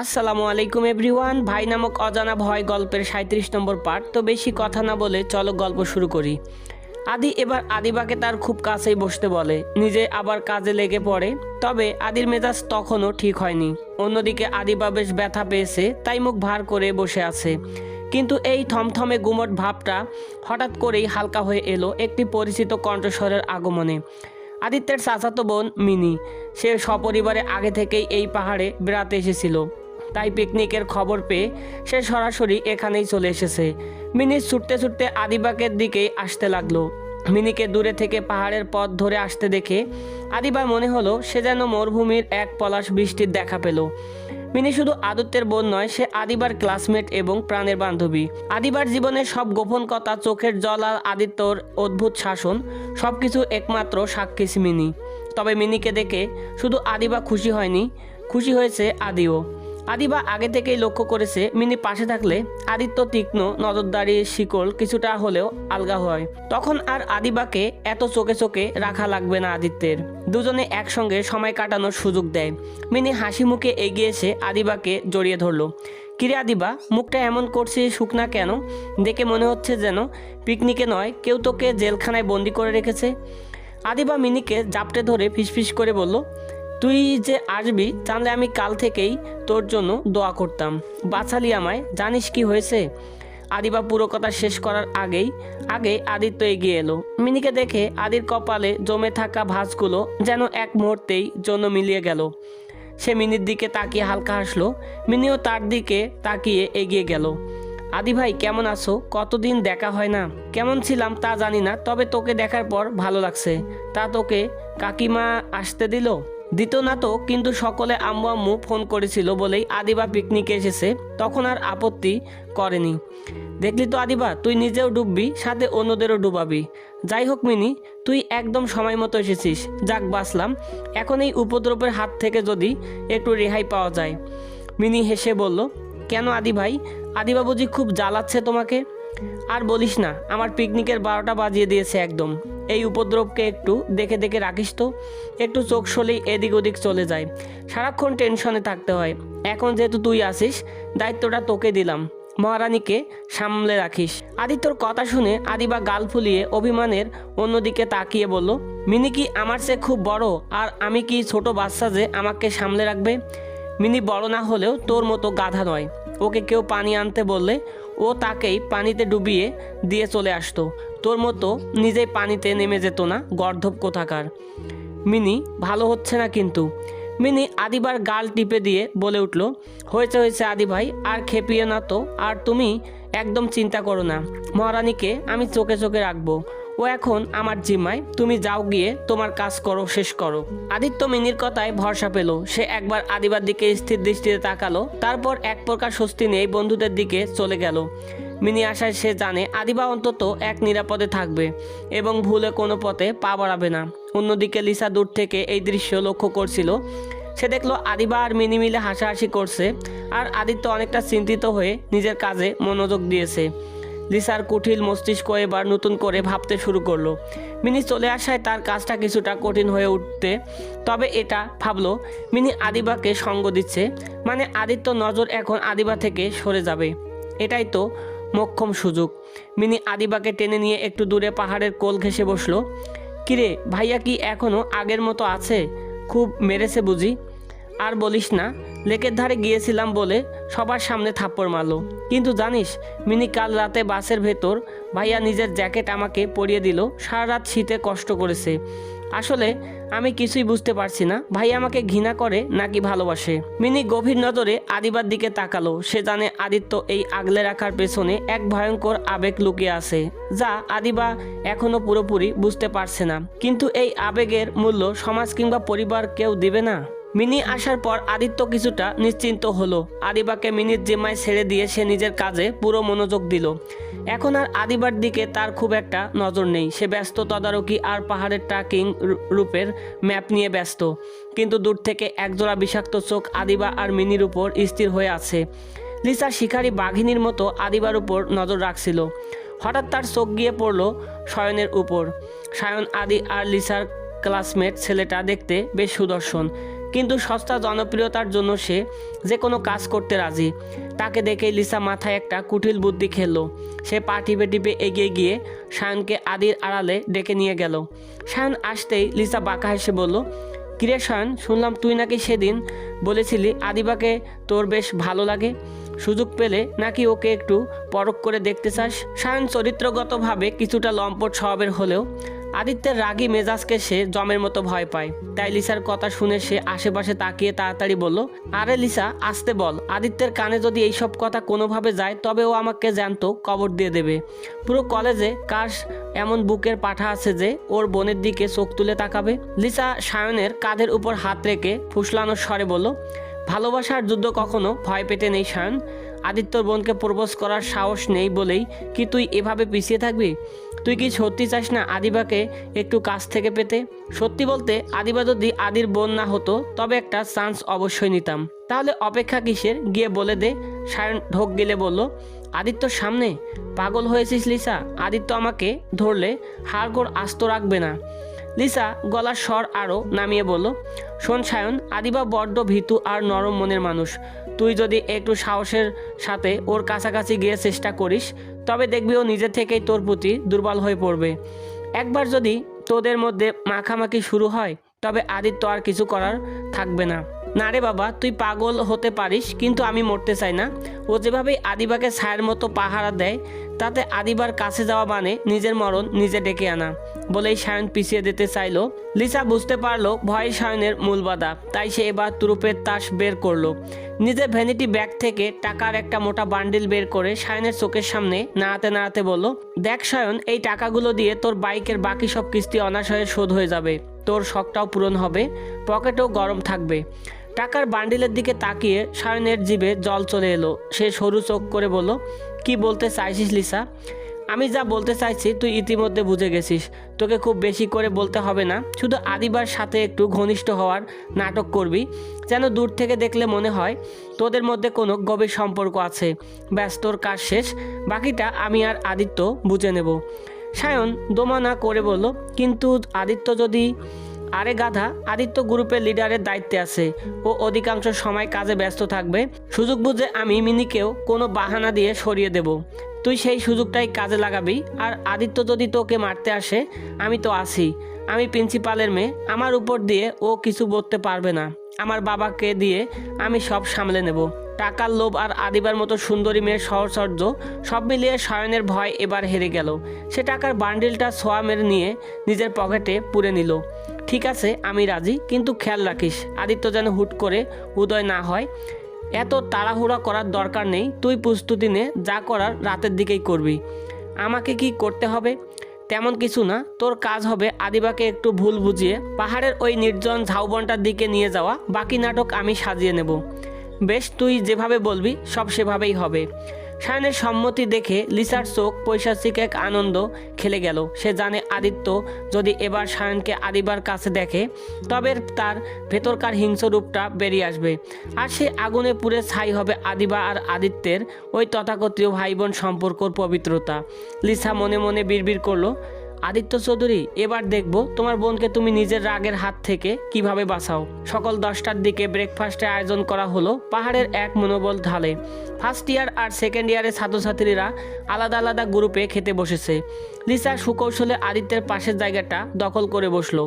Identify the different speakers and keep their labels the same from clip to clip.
Speaker 1: আসসালামু আলাইকুম এভরিওয়ান, ভাই নামক অজানা ভয় গল্পের সাঁত্রিশ নম্বর পার্ট তো বেশি কথা না বলে চলো গল্প শুরু করি। আদি এবার আদিবাকে তার খুব কাছেই বসতে বলে, নিজে আবার কাজে লেগে পড়ে। তবে আদির মেজাজ তখনও ঠিক হয়নি। অন্যদিকে আদিবা বেশ ব্যথা পেয়েছে, তাই মুখ ভার করে বসে আছে। কিন্তু এই থমথমে গুমট ভাবটা হঠাৎ করেই হালকা হয়ে এলো একটি পরিচিত কণ্ঠস্বরের আগমনে। আদিত্যের চাচাতো বোন মিনি, সে সপরিবারে আগে থেকেই এই পাহাড়ে বেড়াতে এসেছিল। তাই পিকনিকের খবর পেয়ে সে সরাসরি এখানেই চলে এসেছে। মিনি ছুটতে ছুটতে আদিবাকের দিকেই আসতে লাগল। মিনিকে দূরে থেকে পাহাড়ের পথ ধরে আসতে দেখে আদিবার মনে হলো সে যেন মরুভূমির এক পলাশ বৃষ্টির দেখা পেল। মিনি শুধু আদিত্যের বোন নয়, সে আদিবার ক্লাসমেট এবং প্রাণের বান্ধবী। আদিবার জীবনের সব গোপন কথা, চোখের জল আর আদিত্যর অদ্ভুত শাসন সব কিছু একমাত্র সাক্ষী মিনি। তবে মিনিকে দেখে শুধু আদিবা খুশি হয়নি, খুশি হয়েছে আদিও। আদিবা আগে থেকেই লক্ষ্য করেছে মিনি পাশে থাকলে আদিত্য তীক্ষ্ণ নজরদারির শিকল কিছুটা হলেও আলগা হয়। তখন আর আদিবাকে এত চোখে চোখে রাখা লাগবে না আদিত্যের। দুজনে একসঙ্গে সময় কাটানোর সুযোগ দেয়। মিনি হাসি মুখে এগিয়ে এসে আদিবাকে জড়িয়ে ধরলো। কিরে আদিবা, মুখটা এমন করছে শুকনা কেন? দেখে মনে হচ্ছে যেন পিকনিকে নয়, কেউ তোকে জেলখানায় বন্দি করে রেখেছে? আদিবা মিনিকে জাপটে ধরে ফিসফিস করে বলল তুই যে আসবি জানলে আমি কাল থেকেই তোর জন্য দোয়া করতাম। বাঁচালি আমায়, জানিস কি হয়েছে? আদিবা পুরো কথা শেষ করার আগেই, আগে আদিত্য এগিয়ে এলো। মিনিকে দেখে আদির কপালে জমে থাকা ভাঁজগুলো যেন এক মুহূর্তেই জন্য মিলিয়ে গেল। সে মিনির দিকে তাকিয়ে হালকা হাসলো। মিনিও তার দিকে তাকিয়ে এগিয়ে গেল। আদি ভাই, কেমন আছো? কতদিন দেখা হয় না। কেমন ছিলাম তা জানি না, তবে তোকে দেখার পর ভালো লাগছে। তা তোকে কাকিমা আসতে দিল? দিত না তো কিন্তু সকলে আম্মু আম্মু ফোন করেছিল বলেই আদিবা পিকনিকে এসেছে। তখন আর আপত্তি করেনি। দেখলি তো আদিবা, তুই নিজেও ডুববি, সাথে অন্যদেরও ডুবাবি। যাই হোক মিনি, তুই একদম সময় মতো এসেছিস। যাক বাসলাম এখন এই উপদ্রবের হাত থেকে যদি একটু রেহাই পাওয়া যায়। মিনি হেসে বলল, কেন আদি ভাই? আদিবাবুজি খুব জ্বালাচ্ছে তোমাকে? আর বলিস না, আমার পিকনিকের বারোটা বাজিয়ে দিয়েছে একদম। এই উপদ্রবকে একটু দেখে দেখে রাখিস তো। একটু চোখ সলেই এদিক ওদিক চলে যায়। সারাক্ষণ টেনশনে থাকতে হয়। এখন যেহেতু তুই আসিস দায়িত্বটা তোকে দিলাম। মহারানীকে সামলে রাখিস। আদিত্যর কথা শুনে আদিবা গাল ফুলিয়ে অভিমানের অন্যদিকে তাকিয়ে বলল, মিনি কি আমার চেয়ে খুব বড়? আর আমি কি ছোট বাচ্চা যে আমাকে সামলে রাখবে? মিনি বড় না হলেও তোর মতো গাধা নয়। ওকে কেউ পানি আনতে বললে ও তাকেই পানিতে ডুবিয়ে দিয়ে চলে আসতো। তোর মতো নিজেই পানিতে নেমে যেত না, গর্ধব কোথাকার। মিনি, ভালো হচ্ছে না কিন্তু। মিনি আদিবার গাল টিপে দিয়ে বলে উঠল, হয়েছে হয়েছে আদি ভাই, আর খেপিয়ে না তো, আর তুমি একদম চিন্তা করো না। মহারানীকে আমি চোখে চোখে রাখব। ও এখন আমার জিম্মায়, তুমি যাও গিয়ে তোমার কাজ করো, শেষ করো। আদিত্য মিনির কথায় ভরসা পেল। সে একবার আদিবার দিকে স্থির দৃষ্টিতে তাকালো, তারপর এক প্রকার স্বস্তি নিয়ে বন্ধুদের দিকে চলে গেল। মিনি আশায় সে জানে আদিবা অন্তত এক নিরাপদে থাকবে এবং ভুলে কোনো পথে পা বাড়াবে না। অন্যদিকে লিসা দূর থেকে এই দৃশ্য লক্ষ্য করছিল। সে দেখল আদিবা আর মিনি মিলে হাসাহাসি করছে আর আদিত্য অনেকটা চিন্তিত হয়ে নিজের কাজে মনোযোগ দিয়েছে। লিসার কুঠিল মস্তিষ্ক এবার নতুন করে ভাবতে শুরু করল। মিনি চলে আসায় তার কাজটা কিছুটা কঠিন হয়ে উঠতে তবে এটা ভাবলো, মিনি আদিবাকে সঙ্গ দিচ্ছে মানে আদিত্য নজর এখন আদিবা থেকে সরে যাবে। এটাই তো মোক্ষম সুযোগ। মিনি আদিবাকে টেনে নিয়ে একটু দূরে পাহাড়ের কোল ঘেসে বসল। কিরে, ভাইয়া কি এখনও আগের মতো আছে? খুব মেরেছে বুঝি। আর বলিস না, লেকের ধারে গিয়েছিলাম বলে সবার সামনে থাপ্পড় মারলো। কিন্তু জানিস, মিনি কাল রাতে বাসের ভেতর ভাইয়া নিজের জ্যাকেট আমাকে পরিয়ে দিল। সারা রাত শীতে কষ্ট করেছে। আসলে আমি কিছুই বুঝতে পারছি না। ভাই আমাকে ঘৃণা করে নাকি ভালোবাসে? মিনি গভীর নজরে আদিবার দিকে তাকালো। সে জানে আদিত্য এই আগলে রাখার পেছনে এক ভয়ঙ্কর আবেগ লুকিয়ে আছে, যা আদিবা এখনও পুরোপুরি বুঝতে পারছে না। কিন্তু এই আবেগের মূল্য সমাজ কিংবা পরিবার কেউ দিবে না? মিনি আসার পর আদিত্য কিছুটা নিশ্চিন্ত হলো। আদিবাকে মিনির জিম্মায় ছেড়ে দিয়ে সে নিজের কাজে পুরো মনোযোগ দিল। এখন আর আদিবার দিকে তার খুব একটা নজর নেই। সে ব্যস্ত তদারকি আর পাহাড়ের ট্রাকিং রূপের ম্যাপ নিয়ে ব্যস্ত। কিন্তু দূর থেকে একজোড়া বিষাক্ত চোখ আদিবা আর মিনির উপর স্থির হয়ে আছে। লিসা শিকারী বাঘিনীর মতো আদিবার উপর নজর রাখছিল। হঠাৎ তার চোখ গিয়ে পড়ল শয়নের উপর। সায়ন, আদি আর লিসার ক্লাসমেট ছেলেটা দেখতে বেশ সুদর্শন। কিন্তু সস্তা জনপ্রিয়তার জন্য সে যে কোনো কাজ করতে রাজি। তাকে দেখে লিসা মাথায় একটা কুটিল বুদ্ধি খেললো। সে পা টিপে টিপে এগিয়ে গিয়ে সায়নকে আদির আড়ালে ডেকে নিয়ে গেল। সায়ন আসতেই লিসা বাঁকা হেসে বলল, কিরে শায়ন, শুনলাম তুই নাকি সেদিন বলেছিলি আদিবাকে তোর বেশ ভালো লাগে। সুযোগ পেলে নাকি ওকে একটু পরখ করে দেখতে চাস? সায়ন চরিত্রগতভাবে কিছুটা লম্পট স্বভাবের হলেও আদিত্যের রাগী মেজাজকে সে জমের মতো ভয় পায়। তাই লিসার কথা শুনে সে আশেপাশে তাকিয়ে তাড়াতাড়ি বলল, আরে লিসা, আসতে বল। আদিত্যের কানে যদি এইসব কথা কোনোভাবে যায়, তবে ও আমাকে জ্যান্ত কবর দিয়ে দেবে। পুরো কলেজে কার এমন বুকের পাঠা আছে যে, ওর বোনের দিকে চোখ তুলে তাকাবে। লিসা সায়নের কাঁধের উপর হাত রেখে ফুসলানোর স্বরে বলল, ভালোবাসার যুদ্ধ কখনো ভয় পেতে নেই, সায়ন। আদিত্যর বোনকে প্রবোজ করার সাহস নেই বলেই কি তুই এভাবে পিছিয়ে থাকবি? তুই কি সত্যি চাস না আদিবাকে একটু কাছ থেকে পেতে? সত্যি বলতে, আদিবা যদি আদির বোন না হতো, তবে একটা চান্স অবশ্যই নিতাম। তাহলে অপেক্ষা কিসের? গিয়ে বলে দে। সায়ন ঢোক গেলে বলল আদিত্যর সামনে? পাগল হয়েছিস, লিসা। আদিত্য আমাকে ধরলে হাড়গোড় আস্ত রাখবে না। লিসা গলার স্বর আরও নামিয়ে বলল, শোন সায়ন, আদিবা বড্ড ভীতু আর নরম মনের মানুষ। তুই যদি একটু সাহসের সাথে ওর কাছাকাছি গিয়ে চেষ্টা করিস, তবে দেখবি ও নিজে থেকেই তোর প্রতি দুর্বল হয়ে পড়বে। একবার যদি তোদের মধ্যে মাখামাখি শুরু হয়, তবে আদিত্য আর কিছু করার থাকবে না। না রে বাবা, তুই পাগল হতে পারিস, কিন্তু আমি মরতে চাই না। ও যেভাবে আদিবাকে ছায়ের মতো পাহারা দেয়, তাতে আদিবার কাছে যাওয়া মানে নিজের মরণ নিজে ডেকে আনা বলেই সায়ন পিছিয়ে দিতে চাইলো। লিসা বুঝতে পারল ভয় সায়নের মূল বাধা, তাই সে এবার তুরুপের তাস বের করল। নিজের ভ্যানিটি ব্যাগ থেকে টাকার একটা মোটা বান্ডিল বের করে সায়নের চোখের সামনে নাড়াতে নাড়াতে বলল, দেখ সায়ন, এই টাকাগুলো দিয়ে তোর বাইকের বাকি সব কিস্তি অনাশয়ে শোধ হয়ে যাবে। তোর শখটাও পূরণ হবে, পকেটেও গরম থাকবে। টাকার বান্ডিলের দিকে তাকিয়ে সায়নের জিভে জল চলে এলো। সে সরু চোখ করে বলল, কি বলতে চাইছিস লিসা? আমি যা বলতে চাইছি তুই ইতিমধ্যে বুঝে গেছিস। তোকে খুব বেশি করে বলতে হবে না। শুধু আদিবার সাথে একটু ঘনিষ্ঠ হওয়ার নাটক করবি। যেন দূর থেকে দেখলে মনে হয় তোদের মধ্যে কোনো গভীর সম্পর্ক আছে। ব্যাস, তোর কাজ শেষ। বাকিটা আমি আর আদিত্য বুঝে নেব। সায়ন দোমা না করে বলল, কিন্তু আদিত্য যদি আরে গাধা, আদিত্য গ্রুপের লিডারের দায়িত্বে আছে ও অধিকাংশ সময় কাজে ব্যস্ত থাকবে, সুযোগ বুঝে আমি মিনিকেও কোনো বাহানা দিয়ে সরিয়ে দেব। তুই সেই সুযোগটাই কাজে লাগাবি, আর আদিত্য যদি তোকে মারতে আসে, আমি তো আছি। আমি প্রিন্সিপালের মেয়ে, আমার উপর দিয়ে ও কিছু বলতে পারবে না। আমার বাবাকে দিয়ে আমি সব সামলে নেব। টাকার লোভ আর আদিবার মতো সুন্দরী মেয়ের সহচর্য সব মিলিয়ে সায়নের ভয় এবার হেরে গেল। সে টাকার বান্ডিলটা ছোঁয়া মেরে নিয়ে নিজের পকেটে পুরে নিল। ঠিক আছে, আমি রাজি, কিন্তু খেয়াল রাখিস, আদিত্য যেন হুট করে উদয় না হয়। এত তাড়াহুড়া করার দরকার নেই, তুই প্রস্তুতি নে, যা করার রাতের দিকেই করবি। আমাকে কি করতে হবে? তেমন কিছু না, তোর কাজ হবে আদিবাকে একটু ভুল বুঝিয়ে পাহাড়ের ওই নির্জন ঝাউবনটার দিকে নিয়ে যাওয়া, বাকি নাটক আমি সাজিয়ে নেব। বেশ তুই যেভাবে বলবি, সব সেভাবেই হবে। সায়নের সম্মতি দেখে লিসার চোখ পৈশাচিক এক আনন্দ খেলে গেল। সে জানে আদিত্য যদি এবার সায়নকে আদিবার কাছে দেখে, তবে তার ভেতরকার হিংস্র রূপটা বেরিয়ে আসবে। আর সে আগুনে পুড়ে ছাই হবে আদিবা আর আদিত্যের ওই তথাকথিত ভাই বোন সম্পর্কর পবিত্রতা। লিসা মনে মনে বিড়বিড় করল আদিত্য চৌধুরী, এবার দেখব তোমার বোনকে তুমি নিজের রাগের হাত থেকে কীভাবে বাঁচাও। সকল দশটার দিকে ব্রেকফাস্টের আয়োজন করা হলো পাহাড়ের এক মনোবল ঢালে। ফার্স্ট ইয়ার আর সেকেন্ড ইয়ারের ছাত্রছাত্রীরা আলাদা আলাদা গ্রুপে খেতে বসেছে। লিসা সুকৌশলে আদিত্যের পাশের জায়গাটা দখল করে বসল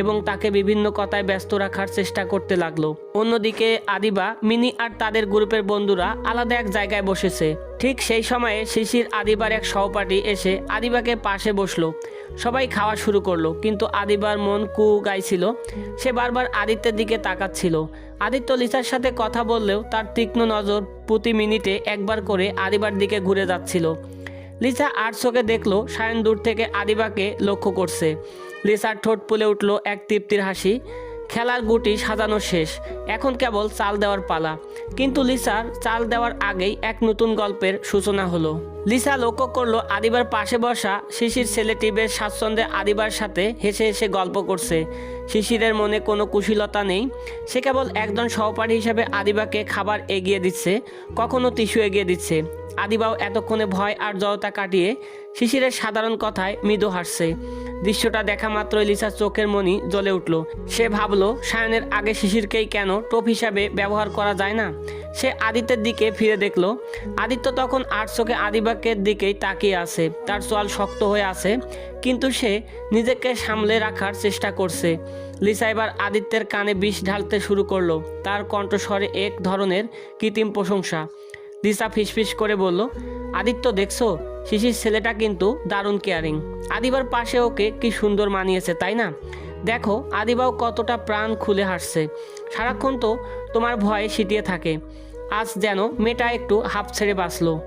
Speaker 1: এবং তাকে বিভিন্ন কথায় ব্যস্ত রাখার চেষ্টা করতে লাগল। অন্যদিকে আদিবা, মিনি আর তাদের গ্রুপের বন্ধুরা আলাদা এক জায়গায় বসেছে। ঠিক সেই সময়ে শিশির আদিবার এক সহপাঠী এসে আদিবাকে পাশে বসল। সবাই খাওয়া শুরু করল, কিন্তু আদিবার মন কু গাইছিল। সে বারবার আদিত্যের দিকে তাকাচ্ছিল। আদিত্য লিসার সাথে কথা বললেও তার তীক্ষ্ণ নজর প্রতি মিনিটে একবার করে আদিবার দিকে ঘুরে যাচ্ছিল। লিসা আর চোখে দেখল, সায়ন দূর থেকে আদিবাকে লক্ষ্য করছে। লিসার ঠোঁট পুলে উঠল এক তৃপ্তির হাসি। খেলার গুটি সাজানো শেষ, এখন কেবল চাল দেওয়ার পালা। কিন্তু লিসার চাল দেওয়ার আগেই এক নতুন গল্পের সূচনা হলো। লিসা লক্ষ্য করল আদিবার পাশে বসা শিশির ছেলেটি বেশ স্বাচ্ছন্দ্যে আদিবার সাথে হেসে হেসে গল্প করছে। শিশিরের মনে কোনো কুশীলতা নেই। সে কেবল একজন সহপাঠী হিসেবে আদিবাকে খাবার এগিয়ে দিচ্ছে, কখনো টিস্যু এগিয়ে দিচ্ছে। আদিবাও এতক্ষণে ভয় আর জড়তা কাটিয়ে শিশিরের সাধারণ কথায় মৃদু হাসছে। দৃশ্যটা দেখা মাত্রই লিসার চোখের মনি জ্বলে উঠল। সে ভাবলো, সায়নের আগে শিশিরকেই কেন টোপ হিসাবে ব্যবহার করা যায় না? সে আদিত্যের দিকে ফিরে দেখল, আদিত্য তখন আট চোখে আদিবাকের দিকেই তাকিয়ে আছে। তার চোয়াল শক্ত হয়ে আছে, কিন্তু সে নিজেকে সামলে রাখার চেষ্টা করছে। লিসা এবার আদিত্যের কানে বিষ ঢালতে শুরু করল। তার কণ্ঠস্বরে এক ধরনের কৃত্রিম প্রশংসা। লিসা ফিসফিস করে বলল, আদিত্য, দেখছ? শিশির ছেলেটা কিন্তু দারুণ কেয়ারিং আদিবার পাশে ওকে কি সুন্দর মানিয়েছে, তাই না? দেখো, আদিবাও কতটা প্রাণ খুলে হাসছে। সারাক্ষণ তো তোমার ভয়ে সিটিয়ে থাকে। আজ যেন মেয়েটা একটু হাফ ছেড়ে বাঁচলো।